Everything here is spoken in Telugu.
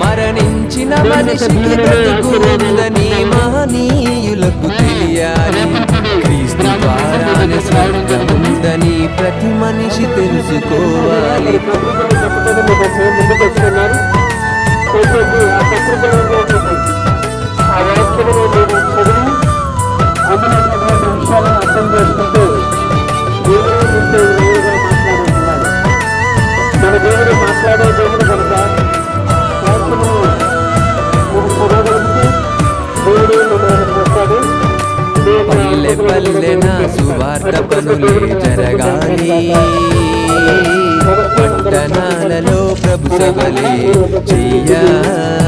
మరణించిన మనిషికి బ్రతుకు ఉందని మహనీయులకు తెలియాలి క్రీస్తు ద్వారానే స్వర్గముందని ప్రతి మనిషి తెలుసుకోవాలి సువార్త పనులే జరగాలి. పట్టణాలలో ప్రభు సభలే చెయ్యాలి